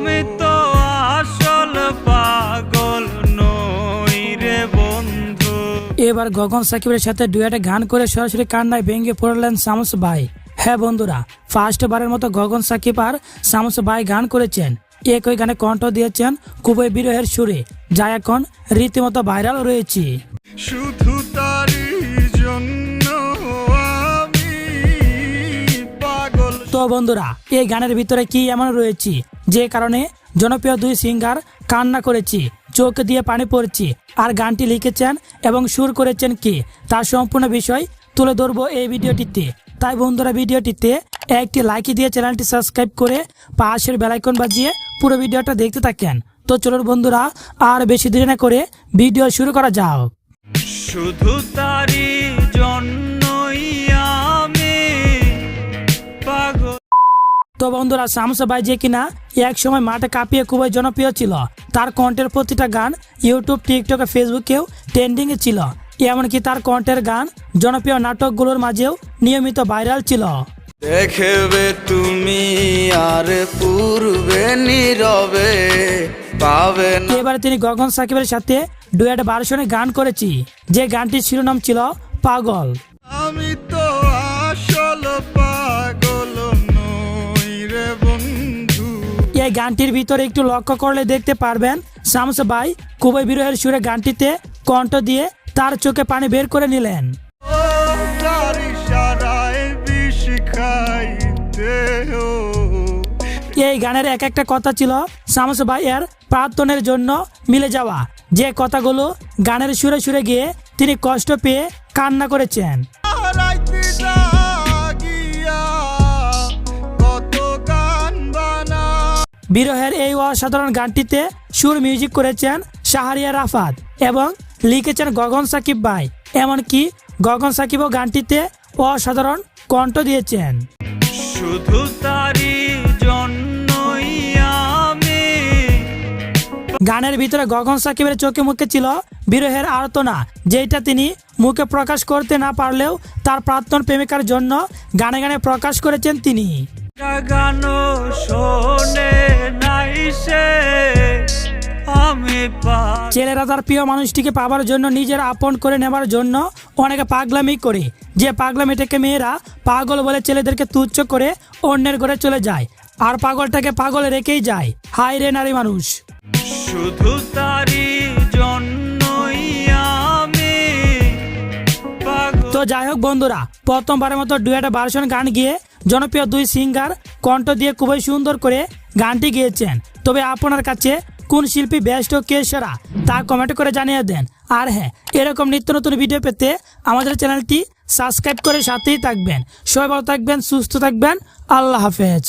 আমি তো আসল পাগল নই রে বন্ধু। এবার গগন সাকিবের সাথে ডুয়েটে গান করে সরাসরি কান্নায় ভেঙে পড়লেন শামস ভাই। হ্যাঁ বন্ধুরা ফার্স্ট বারের মতো গগন সাকিব আর শামস ভাই গান করেছেন। একই গানে কণ্ঠ দিয়েছেন খুবই বিরহের সুরে। যা এখন রীতিমতো ভাইরাল রয়েছে। শুধু বন্ধুরা, এই গানের ভিতরে কি এমন রয়েছে? যে কারণে জনপ্রিয় দুই সিঙ্গার কান্না করেছি, চোখ দিয়ে পানি পড়ছি, আর গানটি লিখেছেন এবং সুর করেছেন কি? তার সম্পূর্ণ বিষয় তুলে ধরবো এই ভিডিওটিতে। তাই বন্ধুরা, ভিডিওটিতে একটি লাইক দিয়ে চ্যানেলটি সাবস্ক্রাইব করে পাশের বেলাইকন বাজিয়ে পুরো ভিডিওটা দেখতে থাকেন। তো চলুন বন্ধুরা, আর বেশি দেরি না করে ভিডিও শুরু করা যাও শুধু তারই জন্যই তো বন্ধুরা শামসা ভাই যে কিনা এক সময় মাঠে কাঁপিয়ে খুবই জনপ্রিয় ছিল। তার কণ্ঠের প্রতিটা গান ইউটিউব টিকটক ফেসবুকেও ট্রেন্ডিং এ ছিল। এমনকি তার কণ্ঠের গান জনপ্রিয় নাটকগুলোর মাঝেও নিয়মিত ভাইরাল ছিল। দেখবে তুমি আর পূর্বে নীরবে পাবে এবারে তিনি গগন সাকিবের সাথে ডুয়েট ভার্সনে গান করেছি। যে গানটির শিরোনাম ছিল পাগল। আমি তো এই গানটির ভিতরে একটু লক্ষ্য করলে দেখতে পারবেন, শামস ভাই খুবই বিরহের সুরে গানটিতে কণ্ঠ দিয়ে তার চোখে পানি বের করে নিলেন। এই গানের এক একটা কথা ছিল শামস ভাইয়ের প্রার্থনের জন্য মিলে যাওয়া। যে কথাগুলো গানের সুরে সুরে গিয়ে তিনি কষ্ট পেয়ে কান্না করেছেন। বিরহের এই অসাধারণ গানটিতে সুর মিউজিক করেছেন শাহরিয়া রাফাত এবং লিখেছেন গগন সাকিব ভাই। এমনকি গগন সাকিবও গানটিতে অসাধারণ কণ্ঠ দিয়েছেন। শুধু তারই জন্যই আমি গানের ভিতরে গগন সাকিবের চোখে মুখে ছিল বিরহের আর্তনা যেটা তিনি মুখে প্রকাশ করতে না পারলেও তার প্রাক্তন প্রেমিকার জন্য গানে গানে প্রকাশ করেছেন তিনি। গানো শোনে ছেলেরা তার প্রিয় মানুষটিকে পাবার জন্য নিজের আপন করে নেবার জন্য অনেকে পাগলামি করে। যে পাগলামিটাকে মেয়েরা পাগল বলে ছেলেদেরকে তুচ্ছ করে অন্যের ঘরে চলে যায় আর পাগলটাকে পাগল রেখেই যায়। হাই রে নারী মানুষ। শুধু তারই জন্যই আমি তো যাই হোক বন্ধুরা প্রথমবারের মতো ডুয়েট ভার্সন গান গিয়ে জনপ্রিয় দুই সিঙ্গার কণ্ঠ দিয়ে খুবই সুন্দর করে গানটি গিয়েছেন। তবে আপনার কাছে কোন শিল্পী বেস্ট ও কে সেরা, তা কমেন্ট করে জানিয়ে দেন। আর হ্যাঁ এরকম নিত্য নতুন ভিডিও পেতে আমাদের চ্যানেলটি সাবস্ক্রাইব করে সাথেই থাকবেন। সবাই ভালো থাকবেন, সুস্থ থাকবেন, আল্লাহ হাফেজ।